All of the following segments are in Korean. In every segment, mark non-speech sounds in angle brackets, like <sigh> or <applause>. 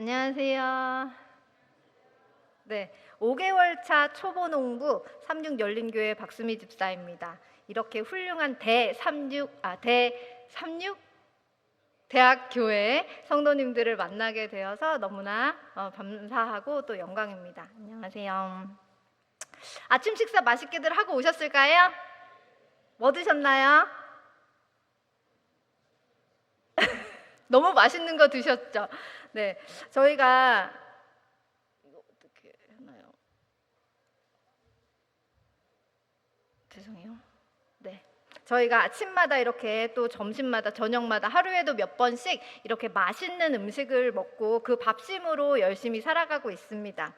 안녕하세요. 네, 5개월 차 초보 농부 삼육 열린교회 박수미 집사입니다. 이렇게 훌륭한 대 삼육 아대 삼육 대학 교회 성도님들을 만나게 되어서 너무나 어, 감사하고 또 영광입니다. 안녕하세요. 아침 식사 맛있게들 하고 오셨을까요? 뭐 드셨나요? 너무 맛있는 거 드셨죠? 네, 저희가 이거 어떻게 하나요? 죄송해요. 네. 저희가 아침마다 이렇게 또 점심마다 저녁마다 하루에도 몇 번씩 이렇게 맛있는 음식을 먹고 그 밥심으로 열심히 살아가고 있습니다.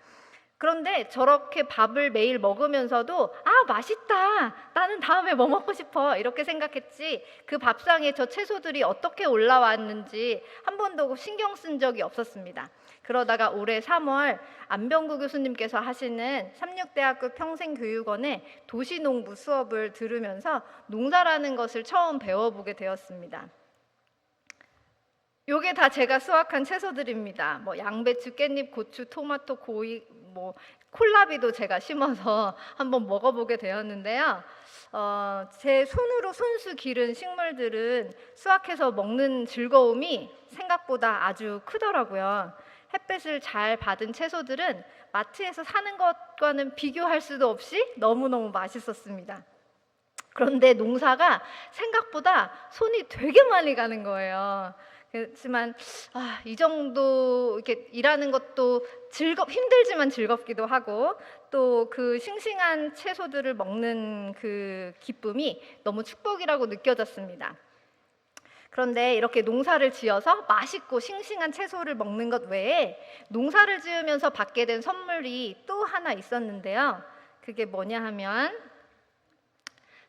그런데 저렇게 밥을 매일 먹으면서도 아 맛있다. 나는 다음에 뭐 먹고 싶어. 이렇게 생각했지. 그 밥상에 저 채소들이 어떻게 올라왔는지 한 번도 신경 쓴 적이 없었습니다. 그러다가 올해 3월 안병구 교수님께서 하시는 삼육대학교 평생교육원의 도시농부 수업을 들으면서 농사라는 것을 처음 배워보게 되었습니다 요게 다 제가 수확한 채소들입니다. 뭐 양배추, 깻잎, 고추, 토마토, 고이, 뭐 콜라비도 제가 심어서 <laughs> 한번 먹어보게 되었는데요. 어, 제 손으로 손수 기른 식물들은 수확해서 먹는 즐거움이 생각보다 아주 크더라고요. 햇빛을 잘 받은 채소들은 마트에서 사는 것과는 비교할 수도 없이 너무너무 맛있었습니다. 그런데 농사가 생각보다 손이 되게 많이 가는 거예요. 그렇지만 아, 이 정도 이렇게 일하는 것도 즐겁 힘들지만 즐겁기도 하고 또 그 싱싱한 채소들을 먹는 그 기쁨이 너무 축복이라고 느껴졌습니다. 그런데 이렇게 농사를 지어서 맛있고 싱싱한 채소를 먹는 것 외에 농사를 지으면서 받게 된 선물이 또 하나 있었는데요. 그게 뭐냐 하면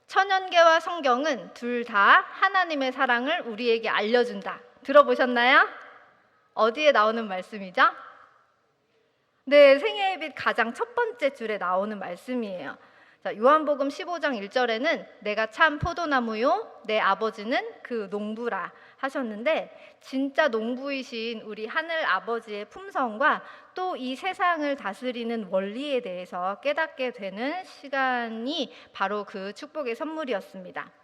천연계와 성경은 둘 다 하나님의 사랑을 우리에게 알려준다. 들어보셨나요? 어디에 나오는 말씀이죠? 네, 생애의 빛 가장 첫 번째 줄에 나오는 말씀이에요. 자, 요한복음 15장 1절에는 내가 참 포도나무요 내 아버지는 그 농부라 하셨는데 진짜 농부이신 우리 하늘 아버지의 품성과 또 이 세상을 다스리는 원리에 대해서 깨닫게 되는 시간이 바로 그 축복의 선물이었습니다.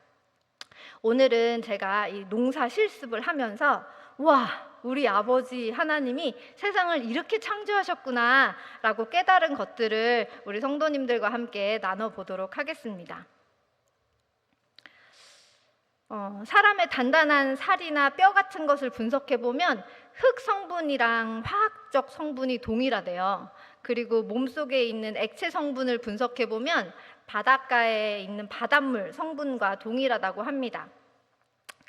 오늘은 제가 이 농사 실습을 하면서 와 우리 아버지 하나님이 세상을 이렇게 창조하셨구나라고 깨달은 것들을 우리 성도님들과 함께 나눠보도록 하겠습니다. 어, 사람의 단단한 살이나 뼈 같은 것을 분석해 보면 흙 성분이랑 화학적 성분이 동일하대요. 그리고 몸 속에 있는 액체 성분을 분석해 보면 바닷가에 있는 바닷물 성분과 동일하다고 합니다.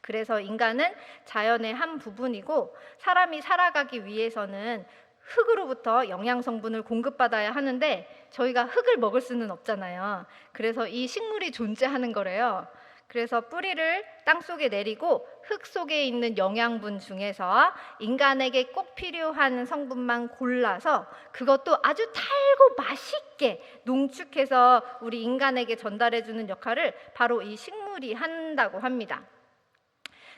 그래서 인간은 자연의 한 부분이고 사람이 살아가기 위해서는 흙으로부터 영양 성분을 공급받아야 하는데 저희가 흙을 먹을 수는 없잖아요. 그래서 이 식물이 존재하는 거래요. 그래서 뿌리를 땅 속에 내리고 흙 속에 있는 영양분 중에서 인간에게 꼭 필요한 성분만 골라서 그것도 아주 달고 맛있게 농축해서 우리 인간에게 전달해 주는 역할을 바로 이 식물이 한다고 합니다.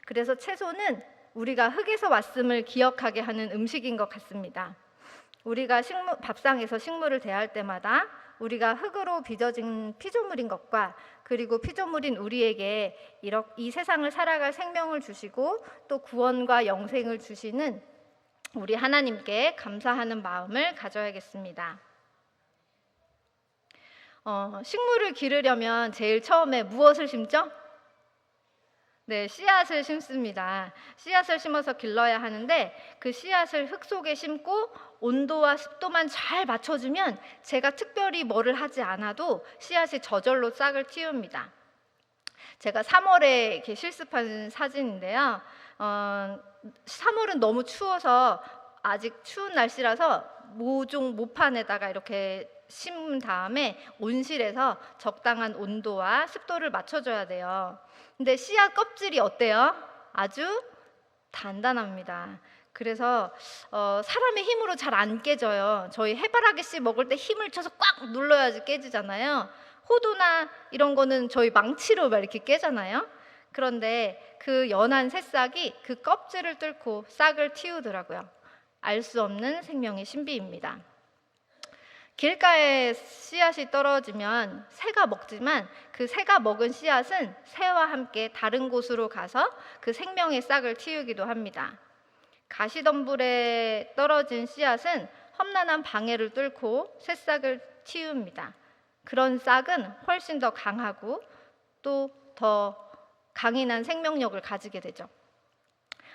그래서 채소는 우리가 흙에서 왔음을 기억하게 하는 음식인 것 같습니다. 우리가 식물, 밥상에서 식물을 대할 때마다 우리가 흙으로 빚어진 피조물인 것과 그리고 피조물인 우리에게 이 세상을 살아갈 생명을 주시고 또 구원과 영생을 주시는 우리 하나님께 감사하는 마음을 가져야겠습니다. 어, 식물을 기르려면 제일 처음에 무엇을 심죠? 네, 씨앗을 심습니다. 씨앗을 심어서 길러야 하는데 그 씨앗을 흙 속에 심고 온도와 습도만 잘 맞춰주면 제가 특별히 뭐를 하지 않아도 씨앗이 저절로 싹을 틔웁니다. 제가 3월에 이렇게 실습한 사진인데요. 어, 3월은 너무 추워서 아직 추운 날씨라서 모종 모판에다가 이렇게 심은 다음에 온실에서 적당한 온도와 습도를 맞춰줘야 돼요. 근데 씨앗 껍질이 어때요? 아주 단단합니다. 그래서 어, 사람의 힘으로 잘 안 깨져요. 저희 해바라기 씨 먹을 때 힘을 쳐서 꽉 눌러야지 깨지잖아요. 호두나 이런 거는 저희 망치로 막 이렇게 깨잖아요. 그런데 그 연한 새싹이 그 껍질을 뚫고 싹을 틔우더라고요. 알 수 없는 생명의 신비입니다. 길가에 씨앗이 떨어지면 새가 먹지만 그 새가 먹은 씨앗은 새와 함께 다른 곳으로 가서 그 생명의 싹을 틔우기도 합니다. 가시덤불에 떨어진 씨앗은 험난한 방해를 뚫고 새싹을 틔웁니다. 그런 싹은 훨씬 더 강하고 또 더 강인한 생명력을 가지게 되죠.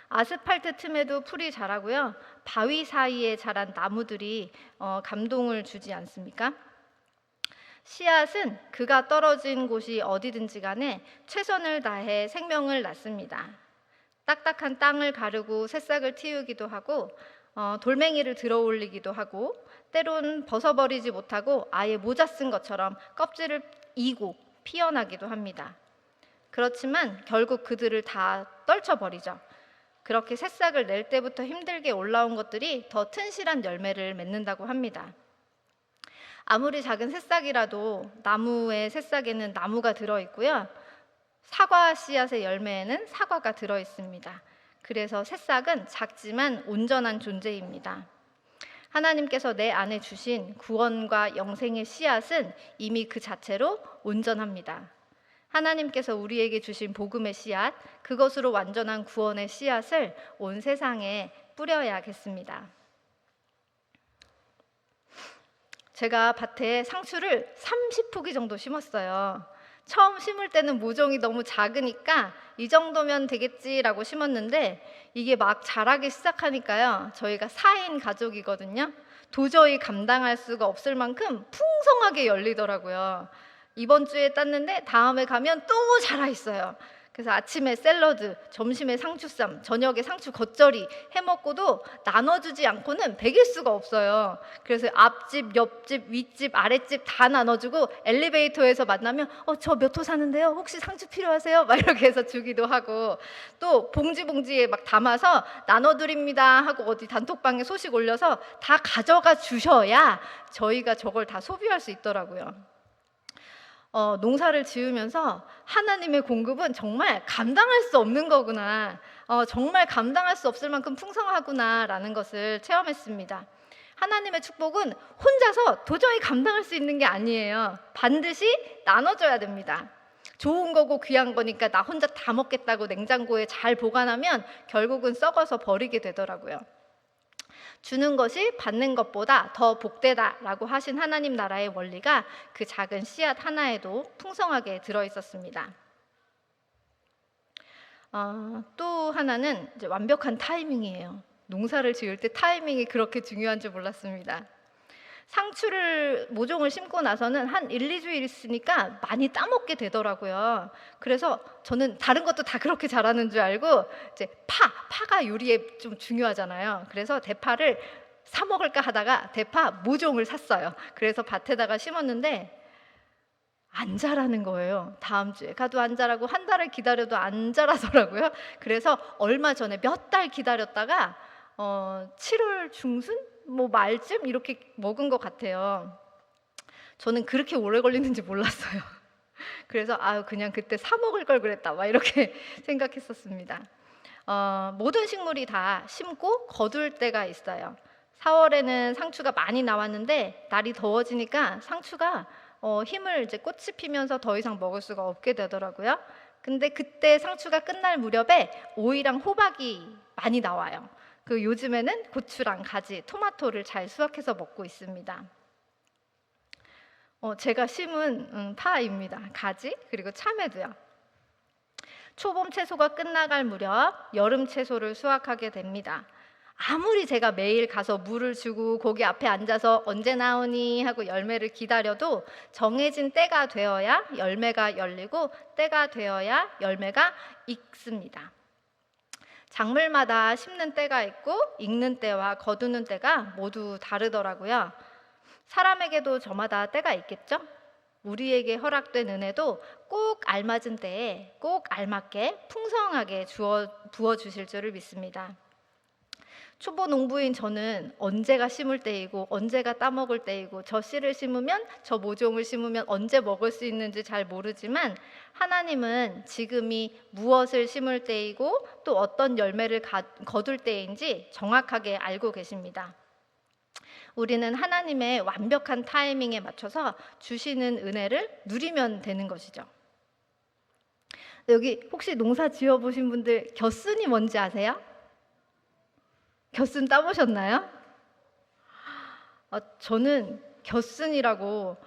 아스팔트 틈에도 풀이 자라고요. 바위 사이에 자란 나무들이 어, 감동을 주지 않습니까? 씨앗은 그가 떨어진 곳이 어디든지 간에 최선을 다해 생명을 낳습니다. 딱딱한 땅을 가르고 새싹을 틔우기도 하고 어, 돌멩이를 들어 올리기도 하고 때론 벗어버리지 못하고 아예 모자 쓴 것처럼 껍질을 이고 피어나기도 합니다. 그렇지만 결국 그들을 다 떨쳐버리죠. 그렇게 새싹을 낼 때부터 힘들게 올라온 것들이 더 튼실한 열매를 맺는다고 합니다. 아무리 작은 새싹이라도 나무의 새싹에는 나무가 들어 있고요. 사과 씨앗의 열매에는 사과가 들어 있습니다. 그래서 새싹은 작지만 온전한 존재입니다. 하나님께서 내 안에 주신 구원과 영생의 씨앗은 이미 그 자체로 온전합니다. 하나님께서 우리에게 주신 복음의 씨앗, 그것으로 완전한 구원의 씨앗을 온 세상에 뿌려야겠습니다. 제가 밭에 상추를 30포기 정도 심었어요. 처음 심을 때는 모종이 너무 작으니까 이 정도면 되겠지라고 심었는데 이게 막 자라기 시작하니까요. 저희가 4인 가족이거든요. 도저히 감당할 수가 없을 만큼 풍성하게 열리더라고요. 이번 주에 땄는데 다음에 가면 또 자라 있어요. 그래서 아침에 샐러드, 점심에 상추쌈, 저녁에 상추 겉절이 해 먹고도 나눠주지 않고는 배길 수가 없어요. 그래서 앞집, 옆집, 윗집, 아랫집 다 나눠주고 엘리베이터에서 만나면 어 저 몇 호 사는데요. 혹시 상추 필요하세요? 막 이렇게 해서 주기도 하고 또 봉지 봉지에 막 담아서 나눠드립니다 하고 어디 단톡방에 소식 올려서 다 가져가 주셔야 저희가 저걸 다 소비할 수 있더라고요. 어, 농사를 지으면서 하나님의 공급은 정말 감당할 수 없는 거구나. 어, 정말 감당할 수 없을 만큼 풍성하구나라는 것을 체험했습니다. 하나님의 축복은 혼자서 도저히 감당할 수 있는 게 아니에요. 반드시 나눠줘야 됩니다. 좋은 거고 귀한 거니까 나 혼자 다 먹겠다고 냉장고에 잘 보관하면 결국은 썩어서 버리게 되더라고요. 주는 것이 받는 것보다 더 복되다라고 하신 하나님 나라의 원리가 그 작은 씨앗 하나에도 풍성하게 들어 있었습니다. 어, 또 하나는 완벽한 타이밍이에요. 농사를 지을 때 타이밍이 그렇게 중요한 줄 몰랐습니다. 상추를 모종을 심고 나서는 한 1, 2주일 있으니까 많이 따먹게 되더라고요. 그래서 저는 다른 것도 다 그렇게 자라는 줄 알고 이제 파, 파가 요리에 좀 중요하잖아요. 그래서 대파를 사 먹을까 하다가 대파 모종을 샀어요. 그래서 밭에다가 심었는데 안 자라는 거예요. 다음 주에 가도 안 자라고 한 달을 기다려도 안 자라더라고요. 그래서 얼마 전에 몇 달 기다렸다가 어, 7월 중순 뭐 말쯤 이렇게 먹은 것 같아요. 저는 그렇게 오래 걸리는지 몰랐어요. <laughs> 그래서 아 그냥 그때 사 먹을 걸 그랬다 막 이렇게 <laughs> 생각했었습니다. 어, 모든 식물이 다 심고 거둘 때가 있어요. 4월에는 상추가 많이 나왔는데 날이 더워지니까 상추가 어, 힘을 이제 꽃이 피면서 더 이상 먹을 수가 없게 되더라고요. 근데 그때 상추가 끝날 무렵에 오이랑 호박이 많이 나와요. 그 요즘에는 고추랑 가지, 토마토를 잘 수확해서 먹고 있습니다. 어, 제가 심은 음, 파입니다. 가지 그리고 참외도요. 초봄 채소가 끝나갈 무렵 여름 채소를 수확하게 됩니다. 아무리 제가 매일 가서 물을 주고 거기 앞에 앉아서 언제 나오니 하고 열매를 기다려도 정해진 때가 되어야 열매가 열리고 때가 되어야 열매가 익습니다. 작물마다 심는 때가 있고 익는 때와 거두는 때가 모두 다르더라고요. 사람에게도 저마다 때가 있겠죠? 우리에게 허락된 은혜도 꼭 알맞은 때에 꼭 알맞게 풍성하게 주어, 부어 주실 줄을 믿습니다. 초보 농부인 저는 언제가 심을 때이고 언제가 따먹을 때이고 저 씨를 심으면 저 모종을 심으면 언제 먹을 수 있는지 잘 모르지만 하나님은 지금이 무엇을 심을 때이고 또 어떤 열매를 가- 거둘 때인지 정확하게 알고 계십니다. 우리는 하나님의 완벽한 타이밍에 맞춰서 주시는 은혜를 누리면 되는 것이죠. 여기 혹시 농사 지어 보신 분들 겨순이 뭔지 아세요? 겨순 따보셨나요? 어, 저는 겨순이라고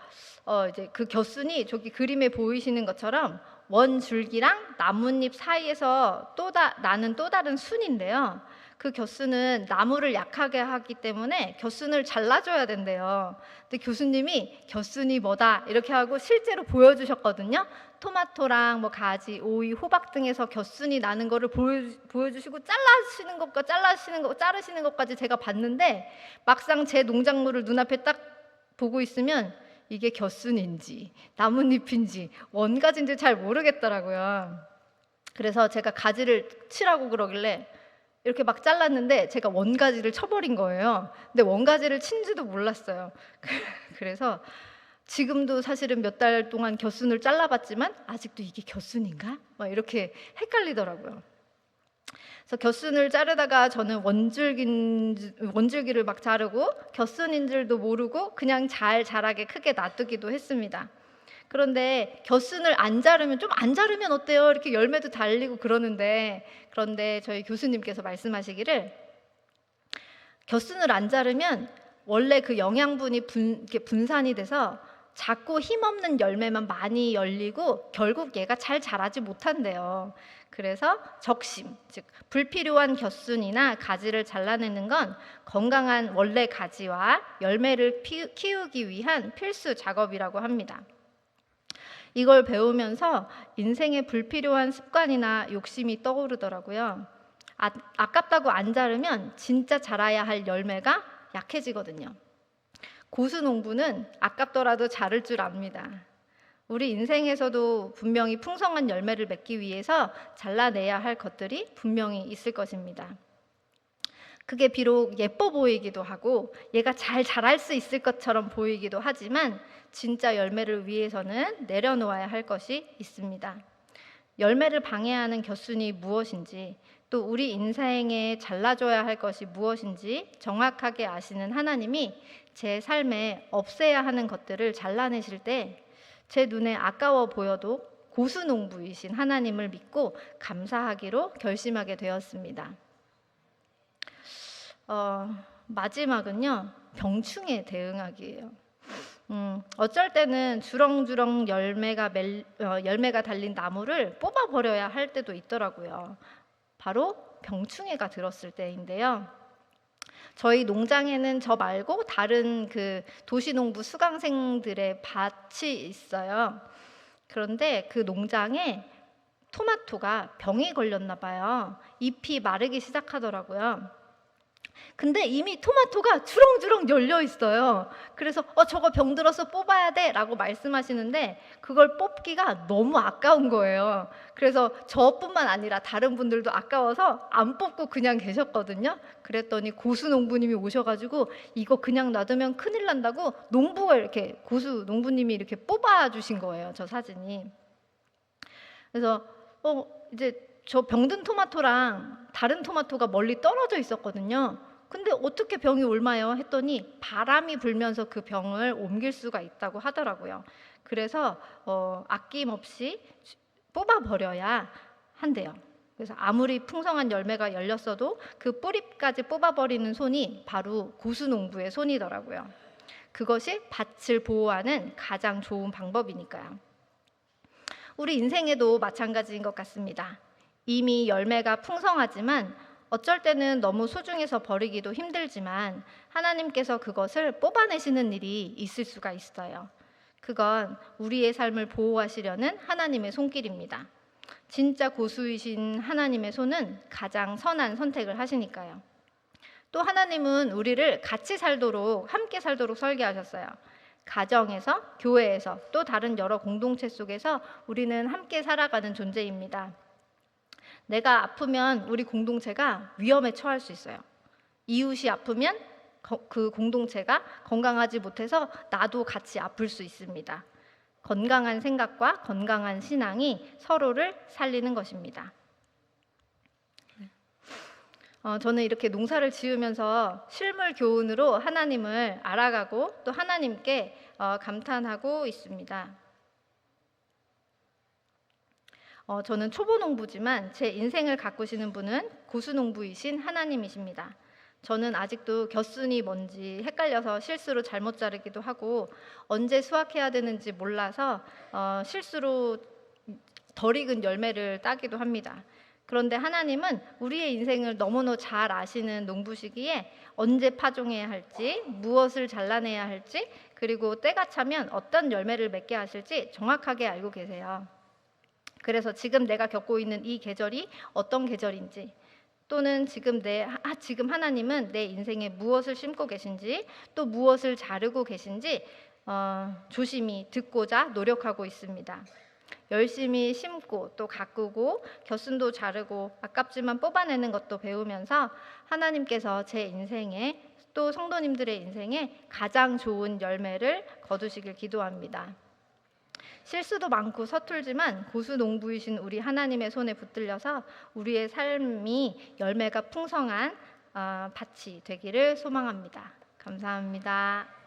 어, 이제 그 겨순이 저기 그림에 보이시는 것처럼 원 줄기랑 나뭇잎 사이에서 또 다, 나는 또 다른 순인데요. 그 겨순은 나무를 약하게 하기 때문에 겨순을 잘라줘야 된대요. 근데 교수님이 겨순이 뭐다 이렇게 하고 실제로 보여주셨거든요. 토마토랑 뭐 가지, 오이, 호박 등에서 겨순이 나는 거를 보여, 보여 주시고 잘라시는 것과 잘라시는 것, 자르시는 것까지 제가 봤는데 막상 제 농작물을 눈앞에 딱 보고 있으면 이게 겨순인지 나뭇잎인지 원가지인지 잘 모르겠더라고요. 그래서 제가 가지를 치라고 그러길래 이렇게 막 잘랐는데 제가 원가지를 쳐버린 거예요. 근데 원가지를 친지도 몰랐어요. <laughs> 그래서 지금도 사실은 몇 달 동안 겨순을 잘라봤지만 아직도 이게 겨순인가? 막 이렇게 헷갈리더라고요. 그래서 겨순을 자르다가 저는 원줄기 원줄기를 막 자르고 겨순인 줄도 모르고 그냥 잘 자라게 크게 놔두기도 했습니다. 그런데 겨순을 안 자르면 좀 안 자르면 어때요? 이렇게 열매도 달리고 그러는데 그런데 저희 교수님께서 말씀하시기를 겨순을 안 자르면 원래 그 영양분이 분, 이렇게 분산이 돼서 작고 힘없는 열매만 많이 열리고 결국 얘가 잘 자라지 못한대요. 그래서 적심, 즉 불필요한 겨순이나 가지를 잘라내는 건 건강한 원래 가지와 열매를 피- 키우기 위한 필수 작업이라고 합니다. 이걸 배우면서 인생에 불필요한 습관이나 욕심이 떠오르더라고요. 아, 아깝다고 안 자르면 진짜 자라야 할 열매가 약해지거든요. 고수 농부는 아깝더라도 자를 줄 압니다. 우리 인생에서도 분명히 풍성한 열매를 맺기 위해서 잘라내야 할 것들이 분명히 있을 것입니다. 그게 비록 예뻐 보이기도 하고 얘가 잘 자랄 수 있을 것처럼 보이기도 하지만 진짜 열매를 위해서는 내려놓아야 할 것이 있습니다. 열매를 방해하는 겨순이 무엇인지 또 우리 인생에 잘라줘야 할 것이 무엇인지 정확하게 아시는 하나님이 제 삶에 없애야 하는 것들을 잘라내실 때 제 눈에 아까워 보여도 고수농부이신 하나님을 믿고 감사하기로 결심하게 되었습니다. 어, 마지막은요 병충해 대응하기예요. 음, 어쩔 때는 주렁주렁 열매가 멜, 어, 열매가 달린 나무를 뽑아 버려야 할 때도 있더라고요. 바로 병충해가 들었을 때인데요. 저희 농장에는 저 말고 다른 그 도시농부 수강생들의 밭이 있어요. 그런데 그 농장에 토마토가 병이 걸렸나 봐요. 잎이 마르기 시작하더라고요. 근데 이미 토마토가 주렁주렁 열려 있어요. 그래서 어 저거 병 들어서 뽑아야 돼라고 말씀하시는데 그걸 뽑기가 너무 아까운 거예요. 그래서 저뿐만 아니라 다른 분들도 아까워서 안 뽑고 그냥 계셨거든요. 그랬더니 고수 농부님이 오셔가지고 이거 그냥 놔두면 큰일 난다고 농부가 이렇게 고수 농부님이 이렇게 뽑아 주신 거예요. 저 사진이. 그래서 어 이제 저 병든 토마토랑 다른 토마토가 멀리 떨어져 있었거든요. 근데 어떻게 병이 옮아요? 했더니 바람이 불면서 그 병을 옮길 수가 있다고 하더라고요. 그래서 어, 아낌없이 뽑아 버려야 한대요. 그래서 아무리 풍성한 열매가 열렸어도 그 뿌리까지 뽑아 버리는 손이 바로 고수농부의 손이더라고요. 그것이 밭을 보호하는 가장 좋은 방법이니까요. 우리 인생에도 마찬가지인 것 같습니다. 이미 열매가 풍성하지만 어쩔 때는 너무 소중해서 버리기도 힘들지만 하나님께서 그것을 뽑아내시는 일이 있을 수가 있어요. 그건 우리의 삶을 보호하시려는 하나님의 손길입니다. 진짜 고수이신 하나님의 손은 가장 선한 선택을 하시니까요. 또 하나님은 우리를 같이 살도록 함께 살도록 설계하셨어요. 가정에서, 교회에서, 또 다른 여러 공동체 속에서 우리는 함께 살아가는 존재입니다. 내가 아프면 우리 공동체가 위험에 처할 수 있어요. 이웃이 아프면 거- 그 공동체가 건강하지 못해서 나도 같이 아플 수 있습니다. 건강한 생각과 건강한 신앙이 서로를 살리는 것입니다. 어, 저는 이렇게 농사를 지으면서 실물 교훈으로 하나님을 알아가고 또 하나님께 어, 감탄하고 있습니다. 어, 저는 초보 농부지만 제 인생을 가꾸시는 분은 고수 농부이신 하나님이십니다. 저는 아직도 겹순이 뭔지 헷갈려서 실수로 잘못 자르기도 하고 언제 수확해야 되는지 몰라서 어, 실수로 덜 익은 열매를 따기도 합니다. 그런데 하나님은 우리의 인생을 너무나 잘 아시는 농부시기에 언제 파종해야 할지, 무엇을 잘라내야 할지, 그리고 때가 차면 어떤 열매를 맺게 하실지 정확하게 알고 계세요. 그래서 지금 내가 겪고 있는 이 계절이 어떤 계절인지, 또는 지금 내 아, 지금 하나님은 내 인생에 무엇을 심고 계신지, 또 무엇을 자르고 계신지 어, 조심히 듣고자 노력하고 있습니다. 열심히 심고 또 가꾸고 겨순도 자르고 아깝지만 뽑아내는 것도 배우면서 하나님께서 제 인생에 또 성도님들의 인생에 가장 좋은 열매를 거두시길 기도합니다. 실수도 많고 서툴지만 고수 농부이신 우리 하나님의 손에 붙들려서 우리의 삶이 열매가 풍성한 어, 밭이 되기를 소망합니다. 감사합니다.